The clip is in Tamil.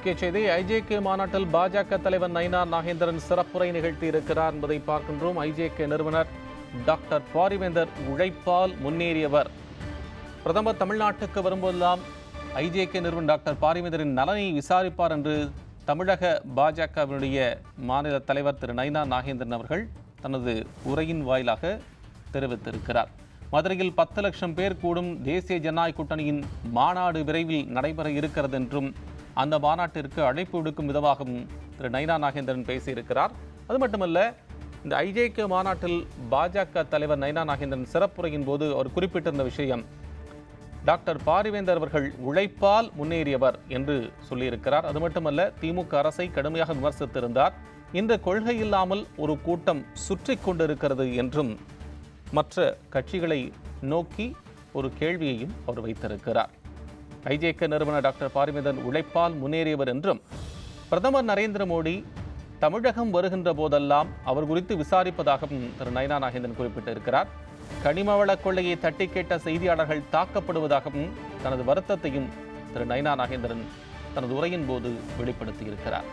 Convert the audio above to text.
முக்கிய செய்தி ஐஜேகே மாநாட்டில் பாஜக தலைவர் நயினார் நாகேந்திரன் சிறப்புரை நிகழ்த்தி இருக்கிறார் என்பதை பார்க்கின்றோம். ஐஜேகே நிறுவனர் டாக்டர் பாரிவேந்தர் உழைப்பால் முன்னேறியவர். பிரதமர் தமிழ்நாட்டுக்கு வரும்போதெல்லாம் ஐஜேகே நிறுவனர் டாக்டர் பாரிவேந்தரின் நலனை விசாரிப்பார் என்று தமிழக பாஜகவினுடைய மாநில தலைவர் திரு நயினா நாகேந்திரன் அவர்கள் தனது உரையின் வாயிலாக தெரிவித்திருக்கிறார். மதுரையில் பத்து லட்சம் பேர் கூடும் தேசிய ஜனநாயக கூட்டணியின் மாநாடு விரைவில் நடைபெற இருக்கிறது என்றும் அந்த மாநாட்டிற்கு அழைப்பு விடுக்கும் விதமாகவும் திரு நைனா நாகேந்திரன் பேசியிருக்கிறார். அது மட்டுமல்ல இந்த ஐஜேகே மாநாட்டில் பாஜக தலைவர் நைனா நாகேந்திரன் சிறப்புரையின் போது அவர் குறிப்பிட்டிருந்த விஷயம் டாக்டர் பாரிவேந்தர் அவர்கள் உழைப்பால் முன்னேறியவர் என்று சொல்லியிருக்கிறார். அது மட்டுமல்ல திமுக அரசை கடுமையாக விமர்சித்திருந்தார். இந்த கொள்கை இல்லாமல் ஒரு கூட்டம் சுற்றி கொண்டிருக்கிறது என்றும் மற்ற கட்சிகளை நோக்கி ஒரு கேள்வியையும் அவர் வைத்திருக்கிறார். ஐஜேக நிறுவனர் டாக்டர் பாரிமிதன் உழைப்பால் முன்னேறியவர் என்றும் பிரதமர் நரேந்திர மோடி தமிழகம் வருகின்ற போதெல்லாம் அவர் குறித்து விசாரிப்பதாகவும் திரு நயனா நாகேந்திரன் குறிப்பிட்டிருக்கிறார். கனிமவள கொள்ளையை தட்டி கேட்ட செய்தியாளர்கள் தாக்கப்படுவதாகவும் தனது வருத்தத்தையும் திரு நயனா நாகேந்திரன் தனது உரையின் போது வெளிப்படுத்தியிருக்கிறார்.